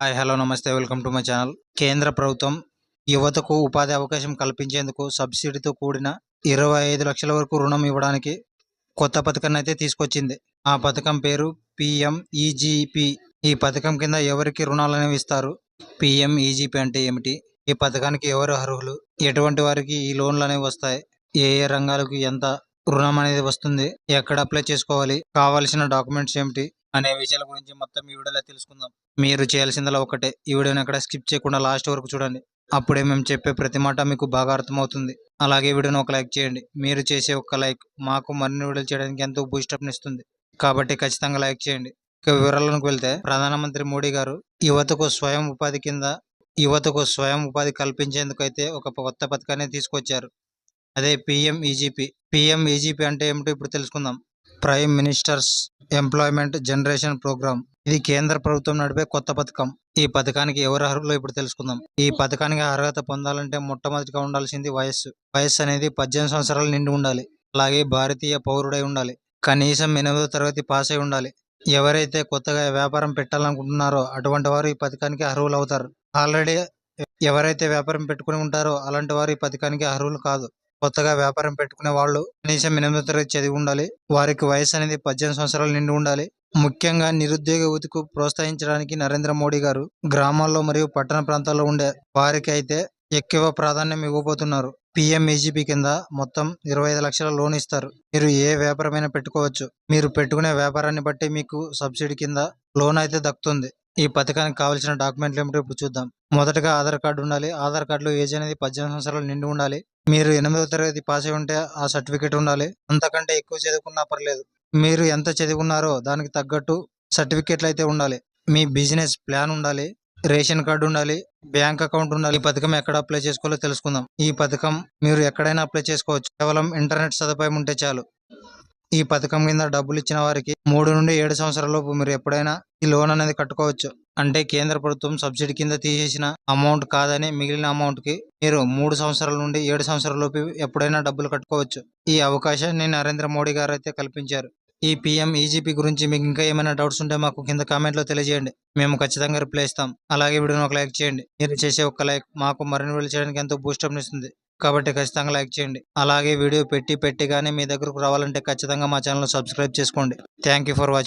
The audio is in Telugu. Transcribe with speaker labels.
Speaker 1: హాయ్ హలో నమస్తే. Welcome to my channel. కేంద్ర ప్రభుత్వం యువతకు ఉపాధి అవకాశం కల్పించేందుకు సబ్సిడీతో కూడిన ఇరవై ఐదు లక్షల వరకు రుణం ఇవ్వడానికి కొత్త పథకాన్ని అయితే తీసుకొచ్చింది. ఆ పథకం పేరు పిఎంఈజీపీ. ఈ పథకం కింద ఎవరికి రుణాలు అనేవి ఇస్తారు? పిఎంఈజీపీ అంటే ఏమిటి? ఈ పథకానికి ఎవరు అర్హులు? ఎటువంటి వారికి ఈ లోన్లు అనేవి వస్తాయి? ఏ ఏ రంగాలకు ఎంత రుణం అనేది వస్తుంది? ఎక్కడ అప్లై చేసుకోవాలి? కావాల్సిన డాక్యుమెంట్స్ ఏమిటి? అనే విషయాల గురించి మొత్తం ఈ వీడియోలో తెలుసుకుందాం. మీరు చేయాల్సిందలా ఒకటే ఈ వీడియోని ఎక్కడ స్కిప్ చేయకుండా లాస్ట్ వరకు చూడండి. అప్పుడే మేము చెప్పే ప్రతి మాట మీకు బాగా అర్థమవుతుంది. అలాగే వీడియోని ఒక లైక్ చేయండి. మీరు చేసే ఒక లైక్ మాకు మరిన్ని వీడియోలు చేయడానికి ఎంతో బూస్టప్ ఇస్తుంది. కాబట్టి ఖచ్చితంగా లైక్ చేయండి. ఇక వివరాలకు వెళ్తే ప్రధానమంత్రి మోడీ గారు యువతకు స్వయం ఉపాధి కింద యువతకు స్వయం ఉపాధి కల్పించేందుకు అయితే ఒక కొత్త పథకాన్ని తీసుకొచ్చారు. అదే పిఎం ఈజీపీ. పిఎం ఈజీపీ అంటే ఏమిటో ఇప్పుడు తెలుసుకుందాం. Prime ministers employment generation programme ఇది కేంద్ర ప్రభుత్వం నడిపే కొత్త పథకం. ఈ పథకానికి ఎవరు అర్హులు ఇప్పుడు తెలుసుకుందాం. ఈ పథకానికి అర్హత పొందాలంటే మొట్టమొదటిగా ఉండాల్సింది వయస్సు. వయస్సు అనేది పద్దెనిమిది సంవత్సరాలు నిండి ఉండాలి. అలాగే భారతీయ పౌరుడై ఉండాలి. కనీసం ఎనిమిదో తరగతి పాస్ అయి ఉండాలి. ఎవరైతే కొత్తగా వ్యాపారం పెట్టాలనుకుంటున్నారో అటువంటి వారు ఈ పథకానికి అర్హులు అవుతారు ఆల్రెడీ ఎవరైతే వ్యాపారం పెట్టుకుని ఉంటారో అలాంటి వారు ఈ పథకానికి అర్హులు కాదు. కొత్తగా వ్యాపారం పెట్టుకునే వాళ్ళు కనీసం ఎనిమిదో తరగతి చదివి ఉండాలి. వారికి వయసు అనేది పద్దెనిమిది సంవత్సరాలు నిండి ఉండాలి. ముఖ్యంగా నిరుద్యోగ యువతకు ప్రోత్సహించడానికి నరేంద్ర మోడీ గారు గ్రామాల్లో మరియు పట్టణ ప్రాంతాల్లో ఉండే వారికి అయితే ఎక్కువ ప్రాధాన్యం ఇవ్వబోతున్నారు. పిఎంఈజీపీ కింద మొత్తం ఇరవై ఐదు లక్షల లోన్ ఇస్తారు. మీరు ఏ వ్యాపారమైనా పెట్టుకోవచ్చు. మీరు పెట్టుకునే వ్యాపారాన్ని బట్టి మీకు సబ్సిడీ కింద లోన్ అయితే దక్కుతుంది. ఈ పథకానికి కావాల్సిన డాక్యుమెంట్లు ఏమిటో ఇప్పుడు చూద్దాం. మొదటగా ఆధార్ కార్డు ఉండాలి. ఆధార్ కార్డులో ఏజ్ అనేది పద్దెనిమిది సంవత్సరాలు నిండి ఉండాలి. మీరు ఎనిమిదవ తరగతి పాస్ అయి ఉంటే ఆ సర్టిఫికేట్ ఉండాలి. అంతకంటే ఎక్కువ చదువుకున్నా పర్లేదు. మీరు ఎంత చదువుకున్నారో దానికి తగ్గట్టు సర్టిఫికేట్లు అయితే ఉండాలి. మీ బిజినెస్ ప్లాన్ ఉండాలి. రేషన్ కార్డు ఉండాలి. బ్యాంక్ అకౌంట్ ఉండాలి. ఈ పథకం ఎక్కడ అప్లై చేసుకోవాలో తెలుసుకుందాం. ఈ పథకం మీరు ఎక్కడైనా అప్లై చేసుకోవచ్చు. కేవలం ఇంటర్నెట్ సదుపాయం ఉంటే చాలు. ఈ పథకం కింద డబ్బులు ఇచ్చిన వారికి మూడు నుండి ఏడు సంవత్సరాల లోపు మీరు ఎప్పుడైనా ఈ లోన్ అనేది కట్టుకోవచ్చు. అంటే కేంద్ర ప్రభుత్వం సబ్సిడీ కింద తీసేసిన అమౌంట్ కాదని మిగిలిన అమౌంట్కి మీరు మూడు సంవత్సరాల నుండి ఏడు సంవత్సరాల లోపు ఎప్పుడైనా డబ్బులు కట్టుకోవచ్చు. ఈ అవకాశాన్ని నరేంద్ర మోడీ గారు అయితే కల్పించారు. ఈ పిఎం ఈజీపీ గురించి మీకు ఇంకా ఏమైనా డౌట్స్ ఉంటే మాకు కింద కామెంట్లో తెలియజేయండి. మేము ఖచ్చితంగా రిప్లై ఇస్తాం. అలాగే వీడియోని ఒక లైక్ చేయండి. మీరు చేసే ఒక లైక్ మాకు మరిన్ని వీడియోలు చేయడానికి ఎంతో బూస్టప్ నిస్తుంది కాబట్టి ఖచ్చితంగా లైక్ చేయండి. అలాగే వీడియో పెట్టి పెట్టి కానీ మీ దగ్గరకు రావాలంటే ఖచ్చితంగా మా ఛానల్ సబ్స్క్రైబ్ చేసుకోండి. Thank for watching.